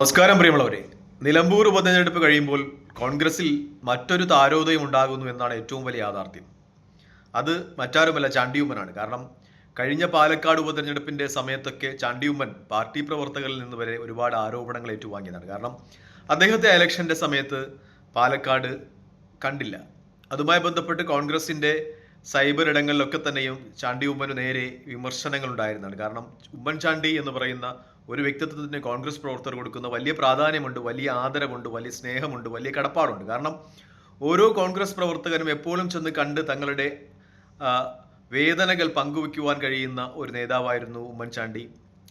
നമസ്കാരം പ്രിയമുള്ളവരെ. നിലമ്പൂർ ഉപതെരഞ്ഞെടുപ്പ് കഴിയുമ്പോൾ കോൺഗ്രസിൽ മറ്റൊരു താരോദയം ഉണ്ടാകുന്നു എന്നാണ് ഏറ്റവും വലിയ യാഥാർത്ഥ്യം. അത് മറ്റാരുമല്ല ചാണ്ടിയുമ്മനാണ്. കാരണം കഴിഞ്ഞ പാലക്കാട് ഉപതെരഞ്ഞെടുപ്പിന്റെ സമയത്തൊക്കെ ചാണ്ടിയുമ്മൻ പാർട്ടി പ്രവർത്തകരിൽ നിന്ന് വരെ ഒരുപാട് ആരോപണങ്ങൾ ഏറ്റുവാങ്ങിയതാണ്. കാരണം അദ്ദേഹത്തെ ഇലക്ഷന്റെ സമയത്ത് പാലക്കാട് കണ്ടില്ല. അതുമായി ബന്ധപ്പെട്ട് കോൺഗ്രസിന്റെ സൈബർ ഇടങ്ങളിലൊക്കെ തന്നെയും ചാണ്ടി ഉമ്മന് നേരെ വിമർശനങ്ങൾ ഉണ്ടായിരുന്നതാണ് കാരണം ഉമ്മൻചാണ്ടി എന്ന് പറയുന്ന ഒരു വ്യക്തിത്വത്തിന് കോൺഗ്രസ് പ്രവർത്തകർ കൊടുക്കുന്ന വലിയ പ്രാധാന്യമുണ്ട് വലിയ ആദരവുണ്ട് വലിയ സ്നേഹമുണ്ട് വലിയ കടപ്പാടുണ്ട്. കാരണം ഓരോ കോൺഗ്രസ് പ്രവർത്തകനും എപ്പോഴും ചെന്ന് കണ്ട് തങ്ങളുടെ വേദനകൾ പങ്കുവെക്കുവാൻ കഴിയുന്ന ഒരു നേതാവായിരുന്നു ഉമ്മൻചാണ്ടി.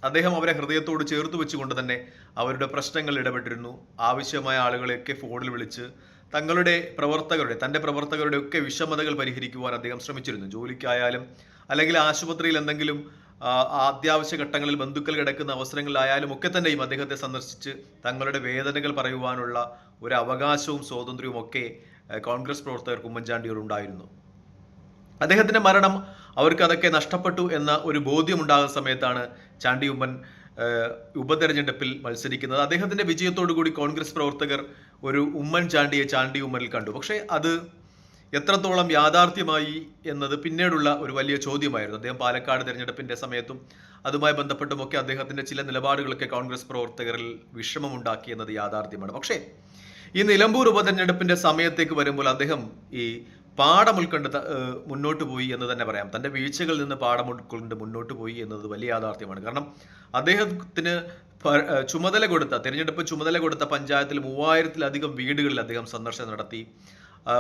അദ്ദേഹം അവരെ ഹൃദയത്തോട് ചേർത്ത് വെച്ചുകൊണ്ട് തന്നെ അവരുടെ പ്രശ്നങ്ങൾ ഇടപെട്ടിരുന്നു. ആവശ്യമായ ആളുകളെയൊക്കെ ഫോണിൽ വിളിച്ച് തങ്ങളുടെ പ്രവർത്തകരുടെ തന്റെ പ്രവർത്തകരുടെ ഒക്കെ വിഷമതകൾ പരിഹരിക്കുവാൻ അദ്ദേഹം ശ്രമിച്ചിരുന്നു. ജോലിക്കായാലും അല്ലെങ്കിൽ ആശുപത്രിയിൽ എന്തെങ്കിലും അത്യാവശ്യ ഘട്ടങ്ങളിൽ ബന്ധുക്കൾ കിടക്കുന്ന അവസരങ്ങളിലായാലും ഒക്കെ തന്നെയും അദ്ദേഹത്തെ സന്ദർശിച്ച് തങ്ങളുടെ വേദനകൾ പറയുവാനുള്ള ഒരു അവകാശവും സ്വാതന്ത്ര്യവും ഒക്കെ കോൺഗ്രസ് പ്രവർത്തകർക്ക് ഉമ്മൻചാണ്ടിയോട് ഉണ്ടായിരുന്നു. അദ്ദേഹത്തിന്റെ മരണം അവർക്ക് അതൊക്കെ നഷ്ടപ്പെട്ടു എന്ന ഒരു ബോധ്യം ഉണ്ടാകുന്ന സമയത്താണ് ചാണ്ടി ഉമ്മൻ ഉപതെരഞ്ഞെടുപ്പിൽ മത്സരിക്കുന്നത്. അദ്ദേഹത്തിന്റെ വിജയത്തോടു കൂടി കോൺഗ്രസ് പ്രവർത്തകർ ഒരു ഉമ്മൻ ചാണ്ടിയെ ചാണ്ടി ഉമ്മനിൽ കണ്ടു. പക്ഷേ അത് എത്രത്തോളം യാഥാർത്ഥ്യമായി എന്നത് പിന്നീടുള്ള ഒരു വലിയ ചോദ്യമായിരുന്നു. അദ്ദേഹം പാലക്കാട് തിരഞ്ഞെടുപ്പിന്റെ സമയത്തും അതുമായി ബന്ധപ്പെട്ടുമൊക്കെ അദ്ദേഹത്തിന്റെ ചില നിലപാടുകളൊക്കെ കോൺഗ്രസ് പ്രവർത്തകരിൽ വിഷമമുണ്ടാക്കി എന്നത് യാഥാർത്ഥ്യമാണ്. പക്ഷേ ഈ നിലമ്പൂർ ഉപതെരഞ്ഞെടുപ്പിന്റെ സമയത്തേക്ക് വരുമ്പോൾ അദ്ദേഹം ഈ പാഠം ഉൾക്കൊണ്ട് മുന്നോട്ട് പോയി എന്ന് തന്നെ പറയാം. തന്റെ വീഴ്ചകളിൽ നിന്ന് പാഠം ഉൾക്കൊണ്ട് മുന്നോട്ട് പോയി എന്നത് വലിയ യാഥാർത്ഥ്യമാണ്. കാരണം അദ്ദേഹത്തിന് ചുമതല കൊടുത്ത തിരഞ്ഞെടുപ്പ് ചുമതല കൊടുത്ത പഞ്ചായത്തിൽ മൂവായിരത്തിലധികം വീടുകളിൽ അദ്ദേഹം സന്ദർശനം നടത്തി.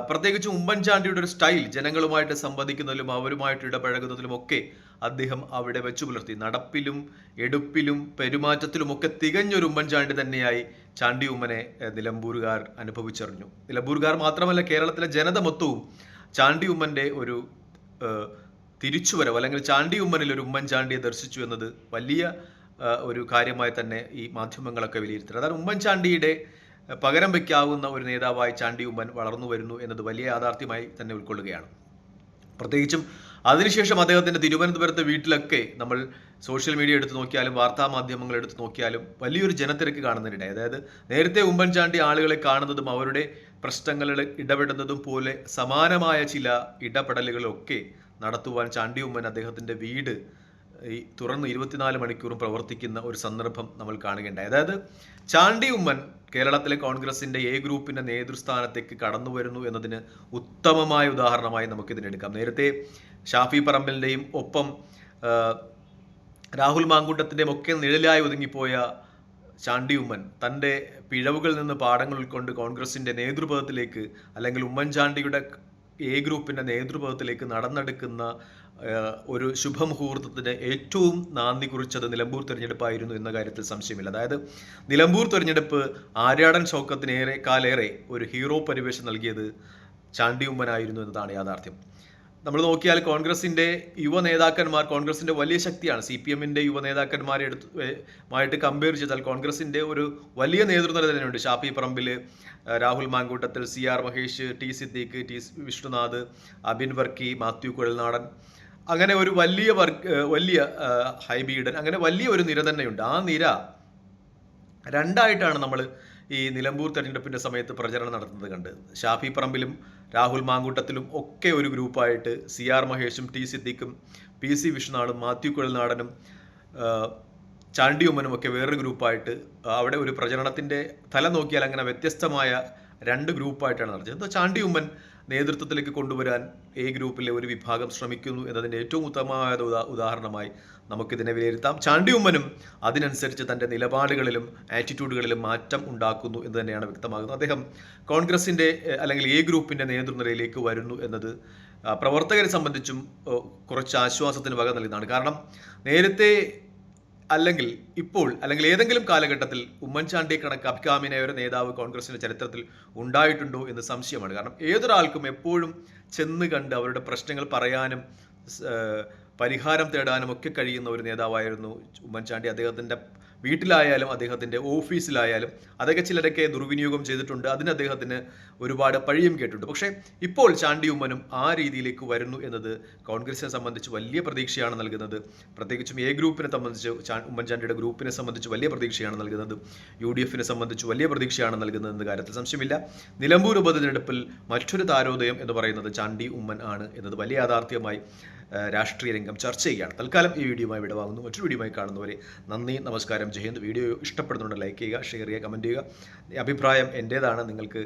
പ്രത്യേകിച്ച് ഉമ്മൻചാണ്ടിയുടെ ഒരു സ്റ്റൈൽ ജനങ്ങളുമായിട്ട് സംവദിക്കുന്നതിലും അവരുമായിട്ട് ഇടപഴകുന്നതിലും ഒക്കെ അദ്ദേഹം അവിടെ വെച്ചു പുലർത്തി. നടപ്പിലും എടുപ്പിലും പെരുമാറ്റത്തിലും ഒക്കെ തികഞ്ഞൊരു ഉമ്മൻചാണ്ടി തന്നെയായി ചാണ്ടി ഉമ്മനെ നിലമ്പൂരുകാർ അനുഭവിച്ചറിഞ്ഞു. നിലമ്പൂരുകാർ മാത്രമല്ല കേരളത്തിലെ ജനത മൊത്തവും ചാണ്ടി ഉമ്മന്റെ ഒരു തിരിച്ചുവരവ് അല്ലെങ്കിൽ ചാണ്ടി ഉമ്മനിൽ ഒരു ഉമ്മൻചാണ്ടിയെ ദർശിച്ചു എന്നത് വലിയ ഒരു കാര്യമായി തന്നെ ഈ മാധ്യമങ്ങളൊക്കെ വിലയിരുത്തുന്നത് അതാണ് ഉമ്മൻചാണ്ടിയുടെ പകരം വയ്ക്കാവുന്ന ഒരു നേതാവായി ചാണ്ടി ഉമ്മൻ വളർന്നു വരുന്നു എന്നത് വലിയ യാഥാർത്ഥ്യമായി തന്നെ ഉൾക്കൊള്ളുകയാണ്. പ്രത്യേകിച്ചും അതിനുശേഷം അദ്ദേഹത്തിന്റെ തിരുവനന്തപുരത്തെ വീട്ടിലൊക്കെ നമ്മൾ സോഷ്യൽ മീഡിയ എടുത്ത് നോക്കിയാലും വാർത്താ മാധ്യമങ്ങൾ എടുത്ത് നോക്കിയാലും വലിയൊരു ജനത്തിരക്ക് കാണുന്നതിനിടെ അതായത് നേരത്തെ ഉമ്മൻചാണ്ടി ആളുകളെ കാണുന്നതും അവരുടെ പ്രശ്നങ്ങളിൽ ഇടപെടുന്നതും പോലെ സമാനമായ ചില ഇടപെടലുകളൊക്കെ നടത്തുവാൻ ചാണ്ടി ഉമ്മൻ അദ്ദേഹത്തിന്റെ വീട് ഈ തുറന്ന് ഇരുപത്തിനാല് മണിക്കൂറും പ്രവർത്തിക്കുന്ന ഒരു സന്ദർഭം നമ്മൾ കാണുകയുണ്ടായി. അതായത് ചാണ്ടി ഉമ്മൻ കേരളത്തിലെ കോൺഗ്രസിന്റെ എ ഗ്രൂപ്പിന്റെ നേതൃസ്ഥാനത്തേക്ക് കടന്നു വരുന്നു എന്നതിന് ഉത്തമമായ ഉദാഹരണമായി നമുക്ക് ഇതിനെടുക്കാം നേരത്തെ ഷാഫി പറമ്പലിന്റെയും ഒപ്പം രാഹുൽ മാങ്കൂട്ടത്തിന്റെയും ഒക്കെ നിഴലായി ഒതുങ്ങിപ്പോയ ചാണ്ടി ഉമ്മൻ തന്റെ പിഴവുകളിൽ നിന്ന് പാഠങ്ങൾ ഉൾക്കൊണ്ട് കോൺഗ്രസിന്റെ നേതൃപദത്തിലേക്ക് അല്ലെങ്കിൽ ഉമ്മൻചാണ്ടിയുടെ എ ഗ്രൂപ്പിന്റെ നേതൃത്വത്തിലേക്ക് നടന്നെടുക്കുന്ന ഒരു ശുഭമുഹൂർത്തത്തിന് ഏറ്റവും നാന്ദി കുറിച്ചത് നിലമ്പൂർ തിരഞ്ഞെടുപ്പായിരുന്നു എന്ന കാര്യത്തിൽ സംശയമില്ല. അതായത് നിലമ്പൂർ തിരഞ്ഞെടുപ്പ് ആര്യാടൻ ഷൗക്കത്തിന് ഏറെ കാലേറെ ഒരു ഹീറോ പരിവേഷം നൽകിയത് ചാണ്ടി ഉമ്മനായിരുന്നു എന്നതാണ് യാഥാർത്ഥ്യം. നമ്മൾ നോക്കിയാൽ കോൺഗ്രസിന്റെ യുവ നേതാക്കന്മാർ കോൺഗ്രസിന്റെ വലിയ ശക്തിയാണ്. സി പി എമ്മിന്റെ യുവ നേതാക്കന്മാരെ എടുത്ത് മായിട്ട് കമ്പയർ ചെയ്താൽ കോൺഗ്രസിന്റെ ഒരു വലിയ നേതൃനിര തന്നെയുണ്ട്. Shafi Parambil Rahul Mamkootathil C R Mahesh T Siddique T Vishnunath Abin Varkey Mathew Kuzhalnadan. അങ്ങനെ ഒരു വലിയ വർക്ക് വലിയ ഹൈബീഡൻ അങ്ങനെ വലിയ ഒരു നിര തന്നെയുണ്ട്. ആ നിര രണ്ടായിട്ടാണ് നമ്മൾ ഈ നിലമ്പൂർ തെരഞ്ഞെടുപ്പിന്റെ സമയത്ത് പ്രചരണം നടത്തുന്നത് കണ്ട് ഷാഫി പറമ്പിലും രാഹുൽ മാങ്കൂട്ടത്തിലും ഒക്കെ ഒരു ഗ്രൂപ്പായിട്ട് സി ആർ മഹേഷും ടി സിദ്ദിഖും പി സി വിഷ്ണുനാടും മാത്യു കുഴൽനാടനും ചാണ്ടി ഉമ്മനും ഒക്കെ വേറൊരു ഗ്രൂപ്പായിട്ട് അവിടെ ഒരു പ്രചരണത്തിന്റെ തല നോക്കിയാൽ അങ്ങനെ വ്യത്യസ്തമായ രണ്ട് ഗ്രൂപ്പായിട്ടാണ് നടത്തിയത്. എന്താ ചാണ്ടി ഉമ്മൻ നേതൃത്വത്തിലേക്ക് കൊണ്ടുവരാൻ എ ഗ്രൂപ്പിലെ ഒരു വിഭാഗം ശ്രമിക്കുന്നു എന്നതിന്റെ ഏറ്റവും ഉത്തമമായ ഉദാ- ഉദാഹരണമായി നമുക്കിതിനെ വിലയിരുത്താം. ചാണ്ടി ഉമ്മനും അതിനനുസരിച്ച് തന്റെ നിലപാടുകളിലും ആറ്റിറ്റ്യൂഡുകളിലും മാറ്റം ഉണ്ടാക്കുന്നു എന്ന് തന്നെയാണ് വ്യക്തമാകുന്നത്. അദ്ദേഹം കോൺഗ്രസിന്റെ അല്ലെങ്കിൽ എ ഗ്രൂപ്പിന്റെ നേതൃനിരയിലേക്ക് വരുന്നു എന്നത് പ്രവർത്തകരെ സംബന്ധിച്ചും കുറച്ച് ആശ്വാസത്തിന് വക നൽകുന്നതാണ്. കാരണം നേരത്തെ അല്ലെങ്കിൽ ഇപ്പോൾ അല്ലെങ്കിൽ ഏതെങ്കിലും കാലഘട്ടത്തിൽ ഉമ്മൻചാണ്ടിയെ കണക്ക് അഭികാമിനായ ഒരു നേതാവ് കോൺഗ്രസിന്റെ ചരിത്രത്തിൽ ഉണ്ടായിട്ടുണ്ടോ എന്ന് സംശയമാണ്. കാരണം ഏതൊരാൾക്കും എപ്പോഴും ചെന്ന് കണ്ട് അവരുടെ പ്രശ്നങ്ങൾ പറയാനും പരിഹാരം തേടാനും ഒക്കെ കഴിയുന്ന ഒരു നേതാവായിരുന്നു ഉമ്മൻചാണ്ടി. അദ്ദേഹത്തിന്റെ വീട്ടിലായാലും അദ്ദേഹത്തിന്റെ ഓഫീസിലായാലും അതൊക്കെ ചിലരൊക്കെ ദുർവിനിയോഗം ചെയ്തിട്ടുണ്ട്. അതിന് അദ്ദേഹത്തിന് ഒരുപാട് പഴിയും കേട്ടിട്ടുണ്ട്. പക്ഷേ ഇപ്പോൾ ചാണ്ടി ഉമ്മനും ആ രീതിയിലേക്ക് വരുന്നു എന്നത് കോൺഗ്രസിനെ സംബന്ധിച്ച് വലിയ പ്രതീക്ഷയാണ് നൽകുന്നത്. പ്രത്യേകിച്ചും എ ഗ്രൂപ്പിനെ സംബന്ധിച്ച് ഉമ്മൻചാണ്ടിയുടെ ഗ്രൂപ്പിനെ സംബന്ധിച്ച് വലിയ പ്രതീക്ഷയാണ് നൽകുന്നത്. യു ഡി എഫിനെ സംബന്ധിച്ച് വലിയ പ്രതീക്ഷയാണ് നൽകുന്നത് എന്ന കാര്യത്തിൽ സംശയമില്ല. നിലമ്പൂർ ഉപതെരഞ്ഞെടുപ്പിൽ മറ്റൊരു താരോദയം എന്ന് പറയുന്നത് ചാണ്ടി ഉമ്മൻ ആണ് എന്നത് വലിയ യാഥാർത്ഥ്യമായി രാഷ്ട്രീയ രംഗം ചർച്ച ചെയ്യുകയാണ്. തൽക്കാലം ഈ വീഡിയോയുമായി വിടവാങ്ങുന്നു മറ്റൊരു വീഡിയോയുമായി കാണുന്നവരെ നന്ദി നമസ്കാരം. ജയന്ത് വീഡിയോ ഇഷ്ടപ്പെടുന്നുണ്ട് ലൈക്ക് ചെയ്യുക ഷെയർ ചെയ്യുക കമന്റ് ചെയ്യുക. അഭിപ്രായം എന്റേതാണ്. നിങ്ങൾക്ക്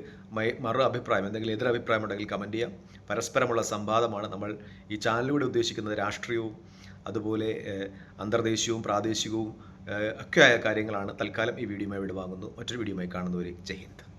മറു അഭിപ്രായം എന്തെങ്കിലും എതിർ അഭിപ്രായം ഉണ്ടെങ്കിൽ കമന്റ് ചെയ്യാം. പരസ്പരമുള്ള സംവാദമാണ് നമ്മൾ ഈ ചാനലിലൂടെ ഉദ്ദേശിക്കുന്നത്. രാഷ്ട്രീയവും അതുപോലെ അന്തർദേശീയവും പ്രാദേശികവും ഒക്കെയായ കാര്യങ്ങളാണ്. തൽക്കാലം ഈ വീഡിയോയുമായി വിടവാങ്ങുന്നു മറ്റൊരു വീഡിയോയുമായി കാണുന്നവരെ ജയ് ഹിന്ദ്.